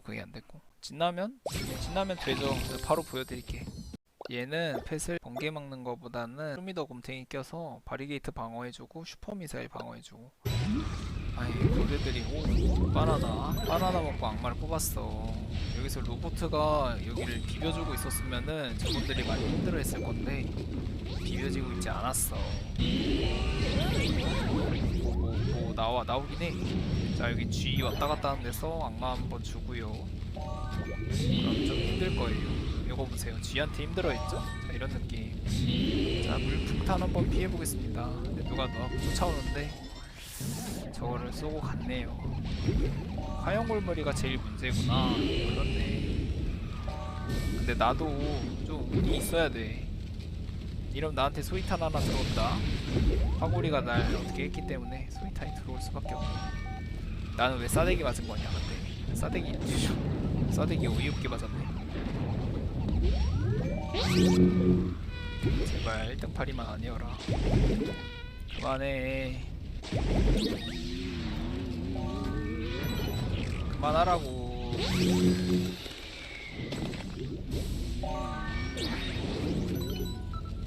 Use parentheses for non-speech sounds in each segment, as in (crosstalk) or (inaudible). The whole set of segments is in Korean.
아직도 그게 안 됐고. 진라면? 진라면 되죠 바로 보여드릴게. 얘는 펫을 번개 막는 거보다는 좀더 곰탱이 껴서 바리게이트 방어해주고 슈퍼미사일 방어해주고. 아이 고대들이 오 바나나 바나나 먹고 악마를 뽑았어. 여기서 로보트가 여기를 비벼주고 있었으면은 저분들이 많이 힘들어했을 건데 비벼지고 있지 않았어. 뭐, 뭐, 뭐 나와 나오긴 해 자 여기 G 왔다 갔다 하는 데서 악마 한 번 주고요. 그럼 좀 힘들 거예요. 이거 보세요. G한테 힘들어했죠? 자 이런 느낌. 자 물풍탄 한번 피해보겠습니다. 근데 누가 너 쫓아오는데 저거를 쏘고 갔네요. 화영골머리가 제일 문제구나. 그렇네. 근데 나도 좀 운이 있어야 돼. 이러면 나한테 소이탄 하나 들어온다. 화고리가 날 어떻게 했기 때문에 소이탄이 들어올 수밖에 없네 나는 왜 싸대기 맞은 거냐 근데. 싸대기. 싸대기 어이없게 맞았네. 제발 1등 파리만 아니어라. 그만해. 그만하라고.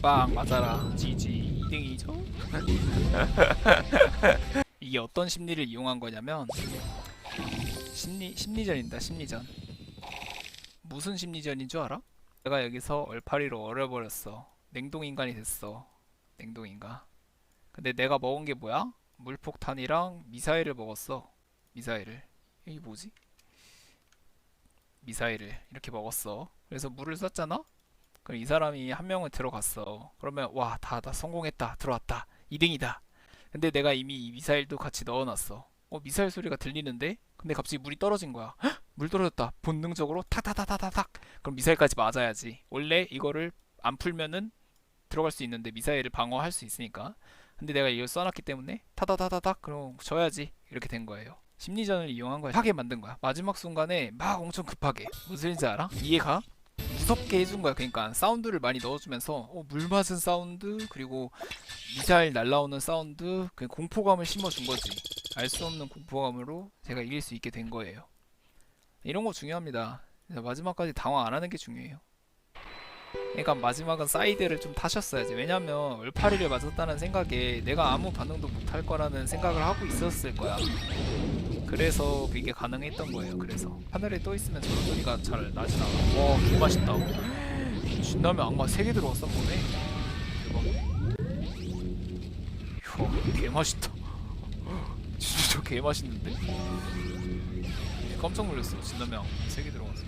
빵 맞아라. GG 2등이죠 (laughs) 이게 어떤 심리를 이용한 거냐면 심리 심리전입니다 심리전. 무슨 심리전인 줄 알아? 내가 여기서 얼파리로 얼어버렸어. 냉동인간이 됐어. 냉동인간. 근데 내가 먹은 게 뭐야? 물폭탄이랑 미사일을 먹었어. 미사일을. 이게 뭐지? 미사일을 이렇게 먹었어. 그래서 물을 쐈잖아? 그럼 이 사람이 한 명은 들어갔어. 그러면 와 다 다 성공했다. 들어왔다. 2등이다 근데 내가 이미 이 미사일도 같이 넣어놨어. 어 미사일 소리가 들리는데? 근데 갑자기 물이 떨어진 거야. 헉! 물 떨어졌다. 본능적으로 탁탁탁탁탁. 그럼 미사일까지 맞아야지. 원래 이거를 안 풀면은 들어갈 수 있는데 미사일을 방어할 수 있으니까. 근데 내가 이걸 써놨기 때문에 타다다다닥 그럼 져야지. 이렇게 된 거예요. 심리전을 이용한 거야. 하게 만든 거야. 마지막 순간에 막 엄청 급하게. 무슨 일인지 알아? 이해가? 무섭게 해준 거야. 그러니까 사운드를 많이 넣어주면서 어, 물 맞은 사운드 그리고 미사일 날라오는 사운드 그 공포감을 심어준 거지. 알 수 없는 공포감으로 제가 이길 수 있게 된 거예요. 이런 거 중요합니다. 마지막까지 당황 안 하는 게 중요해요. 그러니까 마지막은 사이드를 좀 타셨어야지. 왜냐면 얼파리를 맞았다는 생각에 내가 아무 반응도 못할 거라는 생각을 하고 있었을 거야 그래서 그게 가능했던 거예요 그래서 하늘에 떠 있으면 저런 소리가 잘 나진 않아 와 개 맛있다 진라면 악마 3개 들어왔어 보네 대박 이야 개 맛있다 진짜 개 맛있는데 깜짝 놀랐어 진라면 3개 들어갔어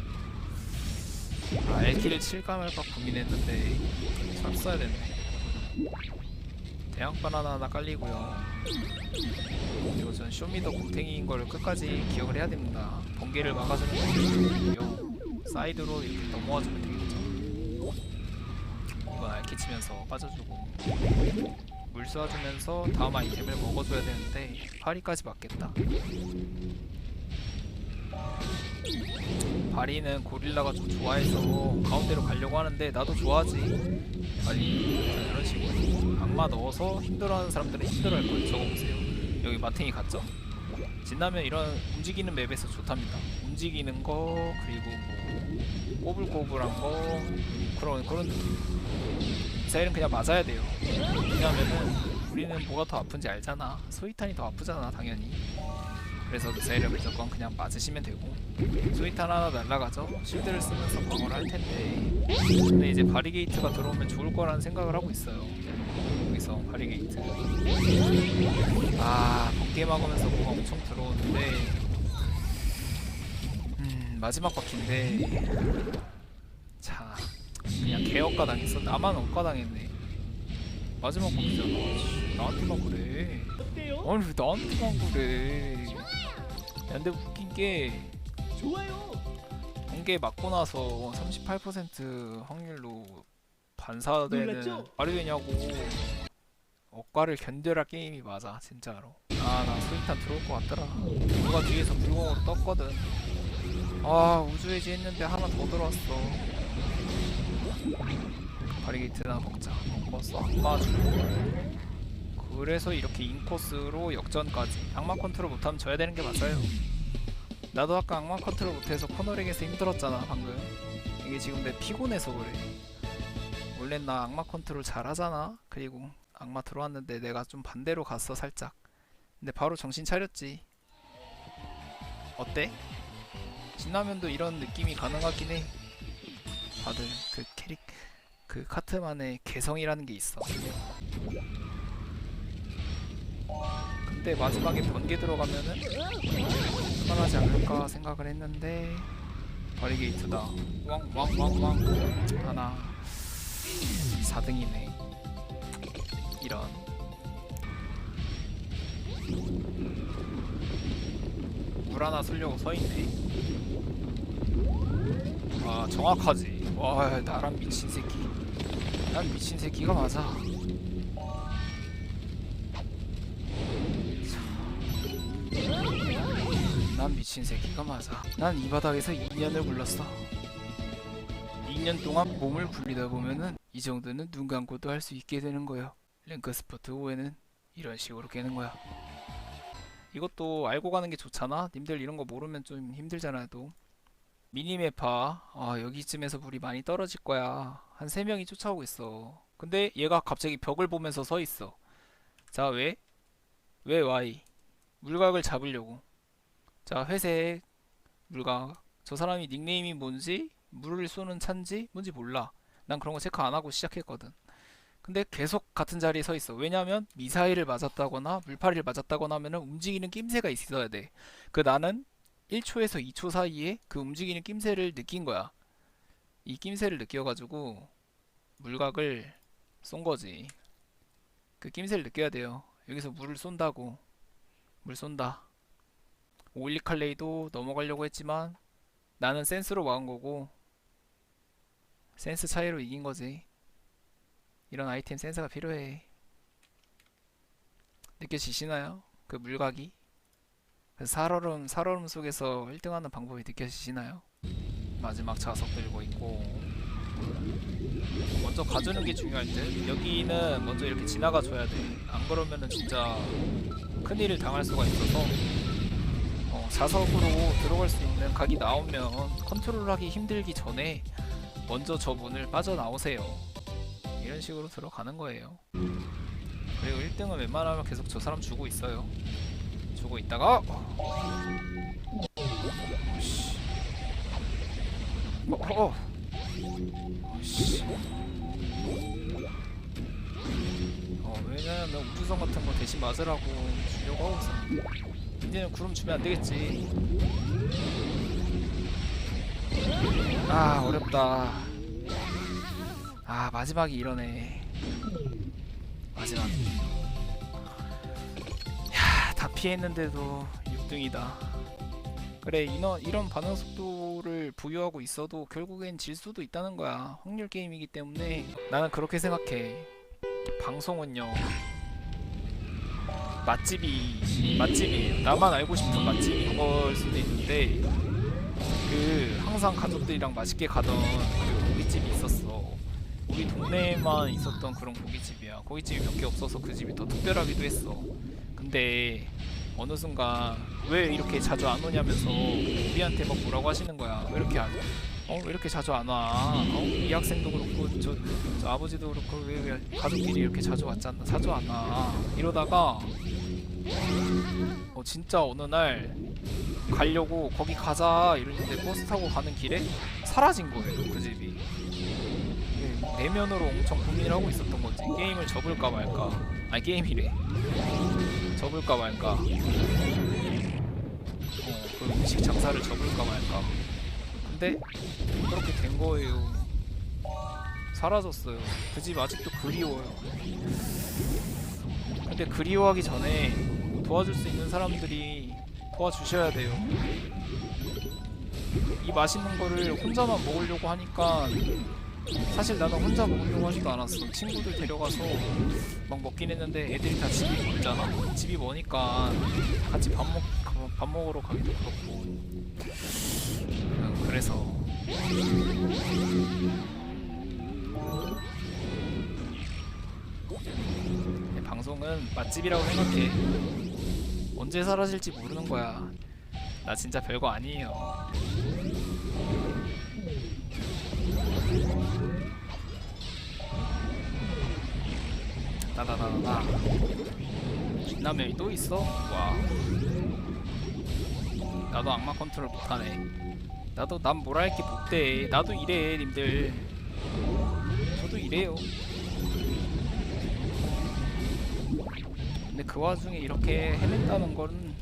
아 엘키를 칠까 말까 고민했는데 참 써야 됐네 대양 바나나 하나 깔리고요. 그리고 전 쇼미더 곰탱이인 걸 끝까지 기억을 해야 됩니다. 번개를 막아주는 거고요. 사이드로 이렇게 넘어와주면 되겠죠. 이건 알키 치면서 빠져주고. 물 쏴주면서 다음 아이템을 먹어줘야 되는데 파리까지 맞겠다 바리는 고릴라가 좀 좋아해서 가운데로 가려고 하는데 나도 좋아하지. 빨리 자, 이런 식으로 악마 넣어서 힘들어하는 사람들은 힘들어할 거예요. 저거 보세요. 여기 마탱이 갔죠? 진라면 이런 움직이는 맵에서 좋답니다. 움직이는 거 그리고 뭐 꼬불꼬불한 거 그런 그런 느낌. 미사일은 그냥 맞아야 돼요. 왜냐면은 우리는 뭐가 더 아픈지 알잖아. 소이탄이 더 아프잖아 당연히 그래서 미사일을 무조건 그냥 맞으시면 되고. 소이탄 하나 날라가죠. 실드를 쓰면서 방어를 할 텐데. 근데 이제 바리게이트가 들어오면 좋을 거라는 생각을 하고 있어요. 여기서 바리게이트. 아 번개 막으면서 뭐가 엄청 들어오는데. 음 마지막 바퀴인데. 자 그냥 개업가 당했어 나만 억가 당했네. 마지막 바퀴잖아. 씨, 나한테만 그래. 아니 왜 나한테만 그래? 야, 근데 웃긴 게 좋아요. 번개 맞고 나서 38% 확률로 반사되는 놀랐죠? 말이 되냐고. 억과를 견뎌라 게임이 맞아 진짜로. 아 나 수익탄 들어올 것 같더라. 누가 뒤에서 불공으로 떴거든. 아 우주해지 했는데 하나 더 들어왔어. 바리게이트나 먹자. 먹었어. 악마 주고 그래서 이렇게 인코스로 역전까지 악마 컨트롤 못하면 져야 되는 게 맞아요. 나도 아까 악마 컨트롤 못해서 코너렉에서 힘들었잖아 방금. 이게 지금 내 피곤해서 그래. 원래 나 악마 컨트롤 잘하잖아. 그리고 악마 들어왔는데 내가 좀 반대로 갔어 살짝. 근데 바로 정신 차렸지. 어때? 진라면도 이런 느낌이 가능하긴 해. 다들 그 캐릭 그 카트만의 개성이라는 게 있어 근데 마지막에 번개 들어가면은 편하지 않을까 생각을 했는데 바리게이트다. 왕왕왕왕. 하나. 4등이네. 이런. 물 하나 쓰려고 서있네. 아 정확하지. 와 나랑 미친 새끼. 난 미친 새끼가 맞아 난 미친 새끼가 맞아. 난 이 바닥에서 2년을 굴렀어. 2년 동안 몸을 굴리다 보면은 이 정도는 눈 감고도 할 수 있게 되는 거야. 랭크 스포트 5에는 이런 식으로 깨는 거야. 이것도 알고 가는 게 좋잖아. 님들 이런 거 모르면 좀 힘들잖아요, 또. 미니맵파. 아, 여기쯤에서 물이 많이 떨어질 거야. 한 3명이 쫓아오고 있어. 근데 얘가 갑자기 벽을 보면서 서 있어. 자, 왜? 왜 Y? 물각을 잡으려고. 자, 회색, 물각. 저 사람이 닉네임이 뭔지, 물을 쏘는 찬지 뭔지 몰라. 난 그런 거 체크 안 하고 시작했거든. 근데 계속 같은 자리에 서 있어. 왜냐면 미사일을 맞았다거나 물파리를 맞았다거나 하면은 움직이는 낌새가 있어야 돼. 그 나는 1초에서 2초 사이에 그 움직이는 낌새를 느낀 거야. 이 낌새를 느껴가지고 물각을 쏜 거지. 그 낌새를 느껴야 돼요. 여기서 물을 쏜다고. 물 쏜다. 오일리 칼레이도 넘어가려고 했지만 나는 센스로 막은 거고 센스 차이로 이긴 거지. 이런 아이템 센스가 필요해. 느껴지시나요? 그 물각이? 그 살얼음 살얼음 속에서 1등하는 방법이 느껴지시나요? 마지막 자석 들고 있고 먼저 가주는 게 중요할 듯. 여기는 먼저 이렇게 지나가 줘야 돼. 안 그러면은 진짜 큰일을 당할 수가 있어서 어, 자석으로 들어갈 수 있는 각이 나오면 컨트롤하기 힘들기 전에 먼저 저 문을 빠져나오세요. 이런 식으로 들어가는 거예요. 그리고 1등은 웬만하면 계속 저 사람 주고 있어요. 주고 있다가 씨. 어, 어, 어. 씨. 어, 왜냐면 우주선 같은 거 대신 맞으라고 주려고 하고 있어. 이제는 구름 주면 안 되겠지. 아 어렵다. 아 마지막이 이러네. 마지막. 야, 다 피했는데도 6등이다. 그래 이런 이런 반응 속도를 부여하고 있어도 결국엔 질 수도 있다는 거야. 확률 게임이기 때문에 나는 그렇게 생각해. 방송은요. 맛집이 맛집이 나만 알고 싶은 맛집인 걸 수도 있는데 그 항상 가족들이랑 맛있게 가던 그 고깃집이 있었어. 우리 동네에만 있었던 그런 고깃집이야. 고깃집이 몇 개 없어서 그 집이 더 특별하기도 했어. 근데 어느 순간 왜 이렇게 자주 안 오냐면서 우리한테 막 뭐라고 하시는 거야. 왜 이렇게 안 어, 왜 이렇게 자주 안 와? 어? 이 학생도 그렇고 저, 저 아버지도 그렇고 왜, 왜 가족끼리 이렇게 자주 않나? 자주 안 와. 이러다가 어, 진짜 어느 날 가려고 거기 가자 이러는데 버스 타고 가는 길에 사라진 거예요 그 집이. 이게 내면으로 엄청 고민을 하고 있었던 거지. 게임을 접을까 말까. 아니 게임이래. 접을까 말까. 어, 그 음식 장사를 접을까 말까. 근데 그렇게 된 거예요. 사라졌어요. 그 집 아직도 그리워요 근데 그리워하기 전에 도와줄 수 있는 사람들이 도와주셔야 돼요. 이 맛있는 거를 혼자만 먹으려고 하니까 사실 나는 혼자 먹으려고 하지도 않았어. 친구들 데려가서 막 먹긴 했는데 애들이 다 집이 멀잖아. 집이 머니까 같이 밥 먹, 밥 먹으러 가기도 그렇고. 음, 그래서 내 방송은 맛집이라고 생각해. 언제 사라질지 모르는 거야. 나 진짜 별거 아니에요. 나나나나. 진라면이 또 있어? 와. 나도 악마 컨트롤 못하네. 나도 난뭘할게 못돼. 나도 이래, 님들. 저도 이래요. 근데 그 와중에 이렇게 해낸다는 건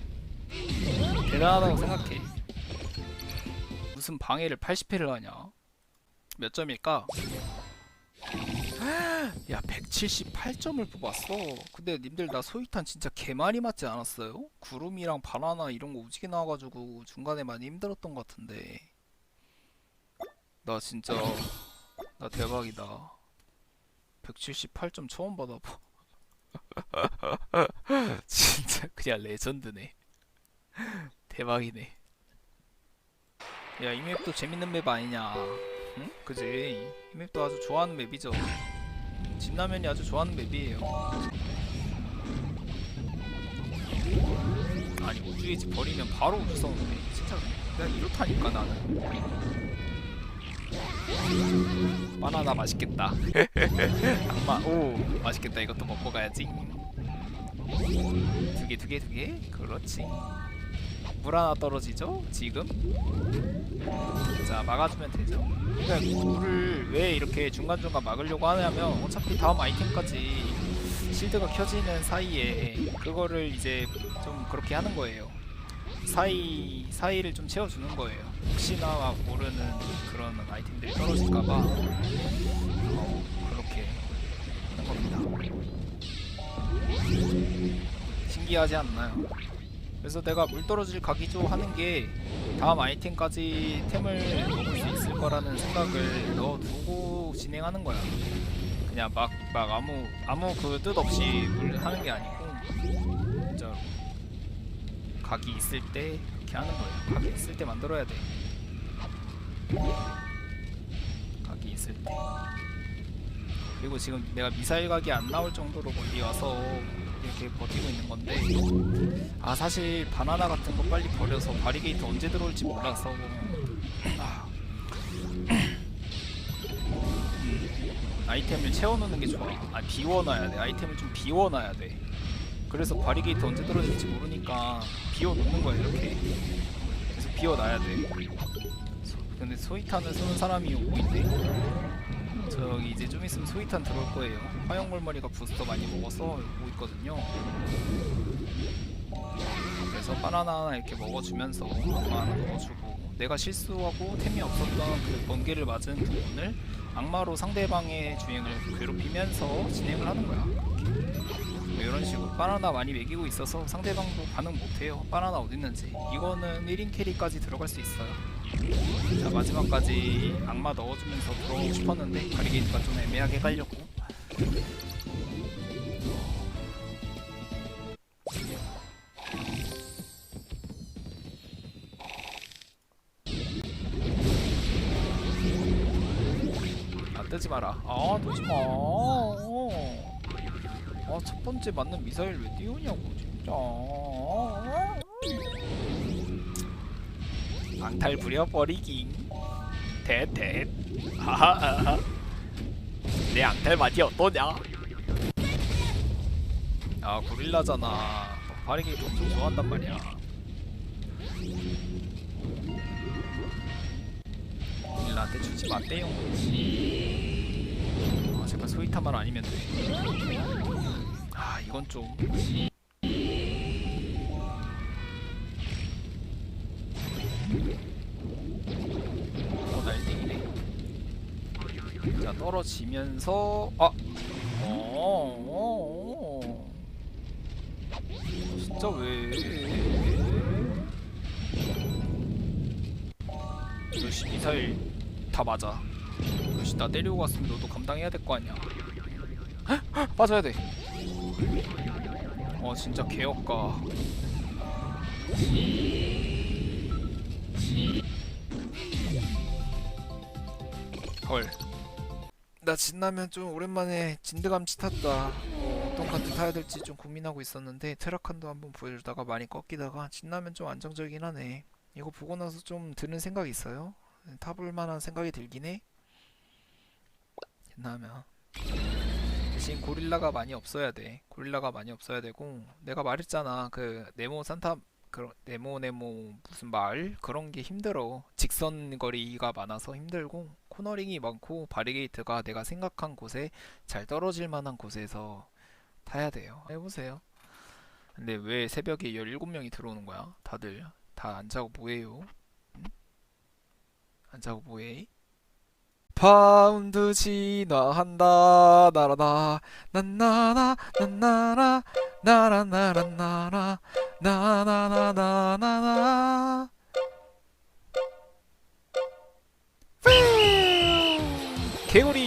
대단하다고 생각해. 무슨 방해를 80회를 하냐? 몇 점일까? (gasps) 야, 178점을 뽑았어. 근데 님들 나 소위탄 진짜 개 많이 맞지 않았어요? 구름이랑 바나나 이런 거 오지게 나와가지고 중간에 많이 힘들었던 것 같은데. 나 진짜 나 대박이다. 178점 처음 받아봐. (laughs) 진짜 그냥 레전드네. 대박이네. 야, 이 맵도 재밌는 맵 아니냐? 응? 그지? 이 맵도 아주 좋아하는 맵이죠. 진라면이 아주 좋아하는 맵이에요. 아니 우주의 집 버리면 바로 우주 써오네. 진짜 내가 이렇다니까 나는. 바나나 맛있겠다. (laughs) 악마 오 맛있겠다. 이것도 먹고 가야지. 두 개 두 개 두 개. 그렇지. 물 하나 떨어지죠? 지금? 자 막아주면 되죠. 그러니까 물을 왜 이렇게 중간중간 막으려고 하냐면 어차피 다음 아이템까지 실드가 켜지는 사이에 그거를 이제 좀 그렇게 하는 거예요. 사이 사이를 좀 채워주는 거예요. 혹시나 막 모르는 그런 아이템들이 떨어질까봐 어, 그렇게 하는 겁니다. 신기하지 않나요? 그래서 내가 물 떨어질 각이죠 하는 게 다음 아이템까지 템을 먹을 수 있을 거라는 생각을 넣어두고 진행하는 거야. 그냥 막, 막 아무, 아무 그 뜻 없이 물 하는 게 아니고, 각이 있을 때 그렇게 하는 거예요. 각이 있을 때 만들어야 돼. 각이 있을 때. 그리고 지금 내가 미사일 각이 안 나올 정도로 멀리 와서 이렇게 버티고 있는 건데 아 사실 바나나 같은 거 빨리 버려서 바리게이트 언제 들어올지 몰라서 아. 음, 아이템을 채워놓는 게 좋아 아 비워놔야 돼 아이템을 좀 비워놔야 돼 그래서 바리게이트 언제 떨어질지 모르니까 비워놓는 거야 이렇게 그래서 비워놔야 돼 소- 근데 소이탄을 쓰는 사람이 오고 있네 저기 이제 좀 있으면 소이탄 들어올 거예요. 화영물머리가 부스터 많이 먹어서 오고 있거든요. 그래서 바나나 하나 이렇게 먹어주면서 악마 하나 먹어주고 내가 실수하고 템이 없었던 그 번개를 맞은 부분을 악마로 상대방의 주행을 괴롭히면서 진행을 하는 거야. 뭐 이런 식으로 바나나 많이 먹이고 있어서 상대방도 반응 못해요. 바나나 어딨는지. 이거는 1인 캐리까지 들어갈 수 있어요. 자 마지막까지 악마 넣어주면서 들어오고 싶었는데 바리게이트가 좀 애매하게 깔렸고 아 뜨지 마라 아 뜨지 마 아 첫 번째 맞는 미사일 왜 띄우냐고 진짜. 방탈 부려버리기 대대. 내 앙탈 맛이 어떠냐? 아 고릴라잖아. 바리게이트 엄청 좋아한단 말이야. 고릴라한테 주지 마떼용. 아 제발 소이타만 아니면 돼아 이건 좀 어, 날뛰기네. 자, 떨어지면서, 아! 어, 어, 어. 진짜 왜. 역시 미사일 다 맞아. 역시 나 때리고 갔으면 너도 감당해야 될 거 아니야. 헉! 헉! 빠져야 돼. 어, 진짜 개역가. 헐. 나 진라면 좀 오랜만에 진드감치 탔다. 어, 어떤 카트 타야 될지 좀 고민하고 있었는데 테라칸도 한번 보여주다가 많이 꺾이다가 진라면 좀 안정적이긴 하네. 이거 보고 나서 좀 드는 생각이 있어요. 타볼 만한 생각이 들긴 해. 왜냐하면 대신 고릴라가 많이 없어야 돼. 고릴라가 많이 없어야 되고 내가 말했잖아. 그 네모 산타 그 네모 네모 무슨 마을 그런 게 힘들어. 직선 거리가 많아서 힘들고 코너링이 많고 바리게이트가 내가 생각한 곳에 잘 떨어질 만한 곳에서 타야 돼요. 해보세요. 근데 왜 새벽에 17명이 들어오는 거야? 다들 다 안 자고 뭐해요? 응? 안 자고 뭐해? 파운드 지나한다. 나라다 난나나 난나나 나라나라나라 나나나나나나. 개구리.